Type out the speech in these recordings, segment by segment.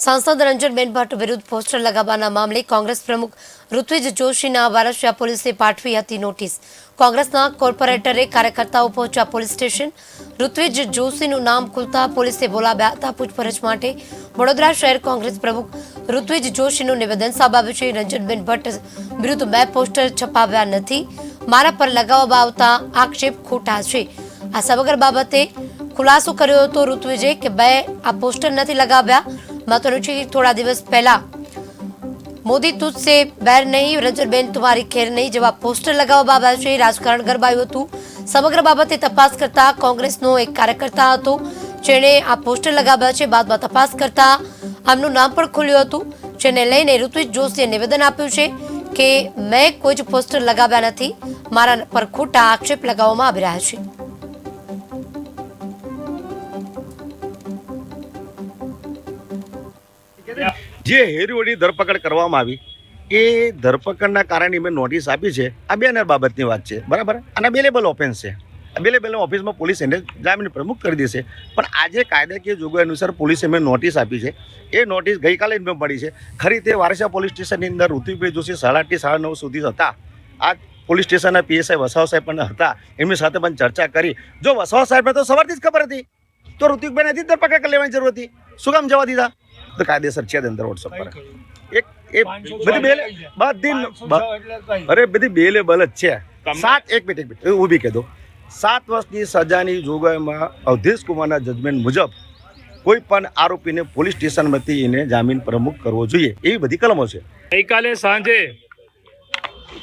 સાંસદ રંજનબેન ભટ્ટ વિરુદ્ધ પોસ્ટર લગાવવાના મામલે કોંગ્રેસ પ્રમુખ ઋત્વિજ જોશીના વારસિયા પોલીસે પાઠવી હતી નોટિસ. કોંગ્રેસના કોર્પોરેટરે કાર્યકર્તાઓ પહોંચ્યા પોલીસ સ્ટેશન. ઋત્વિજ જોશીનું નામ ખુલતા પોલીસે બોલાવ્યા હતા પૂછપરછ માટે. વડોદરા શહેર કોંગ્રેસ પ્રમુખ ઋત્વિજ જોશીનું નિવેદન સામે આવ્યું છે. રંજનબેન ભટ્ટ વિરુદ્ધ બે પોસ્ટર છપાવ્યા નથી. મારા પર લગાવવામાં આવતા આક્ષેપ ખોટા છે. આ સમગ્ર બાબતે ખુલાસો કર્યો હતો ઋત્વિજે કે બે આ પોસ્ટર નથી લગાવ્યા. મહત્વનું છે. થોડા દિવસ પહેલા મોદી તુજસે બેર નહીં, રંજનબેન તુમારી ખેર નહીં જેવા પોસ્ટર લગાવવામાં આવ્યા છે. રાજકારણ ગરબાયું હતું. સમગ્ર બાબતે તપાસ કરતા કોંગ્રેસનો એક કાર્યકર્તા હતો. જેણે આ પોસ્ટર લગાવ્યા છે. બાદમાં તપાસ કરતા આમનું નામ પણ ખુલ્યું હતું. જેને લઈને ઋત્વિજ જોશીએ નિવેદન આપ્યું છે કે, મેં કોઈ જ પોસ્ટર લગાવ્યા નથી. મારા પર ખોટા આક્ષેપ લગાવવામાં આવી રહ્યા છે. જે હેરીઓની ધરપકડ કરવામાં આવી, એ ધરપકડના કારણે મેં નોટિસ આપી છે. આ બેનર બાબતની વાત છે. બરાબર? અને બેલેબલ ઓફેન્સ છે. બેલેબલ ઓફિસમાં પોલીસ એને જામીન પ્રમુખ કરી દેશે. પણ આજે કાયદાકીય જોગવાઈ અનુસાર પોલીસે મેં નોટિસ આપી છે. એ નોટિસ ગઈકાલે જ મેં મળી છે. ખરી તે વારસા પોલીસ સ્ટેશનની અંદર ઋતુભાઈ જોશી સાડા આઠથી સાડા નવ સુધી હતા. આ પોલીસ સ્ટેશનના પીએસઆઈ વસાવ સાહેબ પણ હતા. એમની સાથે પણ ચર્ચા કરી. જો વસાવ સાહેબને તો સવારથી જ ખબર હતી. તો ઋતિકભાઈ નથી ધરપકડ કરી લેવાની જરૂર હતી. શું કામ જવા દીધા? તો કાયદેસર છે અંદર વોટ્સઅપ પર. એક એ બધી બેલે બધી અરે બધી બેલેબલ જ છે. સાત એક મિનિટ એક મિનિટ. એ ઊભી કહી દો સાત વર્ષની સજાની જોગવાઈમાં અવધેશ કુમારના જજમેન્ટ મુજબ કોઈ પણ આરોપીને પોલીસ સ્ટેશનમાંથી એને જામીન પ્રમુખ કરવો જોઈએ. એવી બધી કલમો છે. ગઈકાલે સાંજે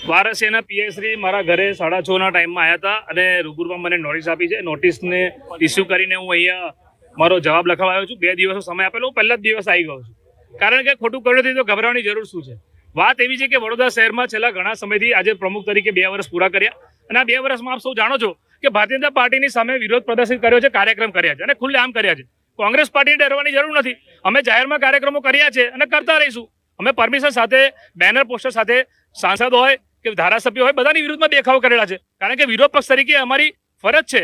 વારસેના પીએસશ્રી મારા ઘરે સાડા છ ના ટાઈમમાં આવ્યા હતા અને રૂબરૂમાં મને નોટિસ આપી છે. નોટિસને ઇસ્યુ કરીને હું અહીંયા મારો જવાબ લખવા આવ્યો છું. બે દિવસનો સમય આપેલો, હું પહેલા જ દિવસ આવી ગયો છું. કારણ કે ખોટું કર્યું નથી તો ગભરાવાની જરૂર શું છે? વાત એવી છે કે વડોદરા શહેરમાં છેલ્લા ઘણા સમયથી આજે પ્રમુખ તરીકે બે વર્ષ પૂરા કર્યા અને આ બે વર્ષમાં આપ સૌ જાણો છો કે ભારતીય જનતા પાર્ટીની સામે વિરોધ પ્રદર્શિત કર્યો છે, કાર્યક્રમ કર્યા છે અને ખુલ્લે આમ કર્યા છે. કોંગ્રેસ પાર્ટીને ડરવાની જરૂર નથી. અમે જાહેરમાં કાર્યક્રમો કર્યા છે અને કરતા રહીશું. અમે પરમિશન સાથે, બેનર પોસ્ટર સાથે સાંસદ હોય કે ધારાસભ્ય હોય, બધાની વિરુદ્ધમાં દેખાવ કરેલા છે. કારણ કે વિરોધ પક્ષ તરીકે અમારી ફરજ છે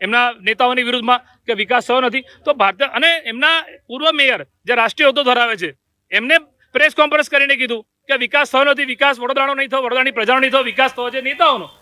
એમના નેતાઓની વિરુદ્ધમાં કે વિકાસ થયો નથી. તો ભારત અને એમના પૂર્વ મેયર જે રાષ્ટ્રીય હોદ્દો ધરાવે છે, એમને પ્રેસ કોન્ફરન્સ કરીને કીધું કે વિકાસ થયો નથી, વિકાસ વડોદરાનો નહીં થયો, વડોદરાની પ્રજાનો નહીં થયો, વિકાસ થયો છે નેતાઓનો.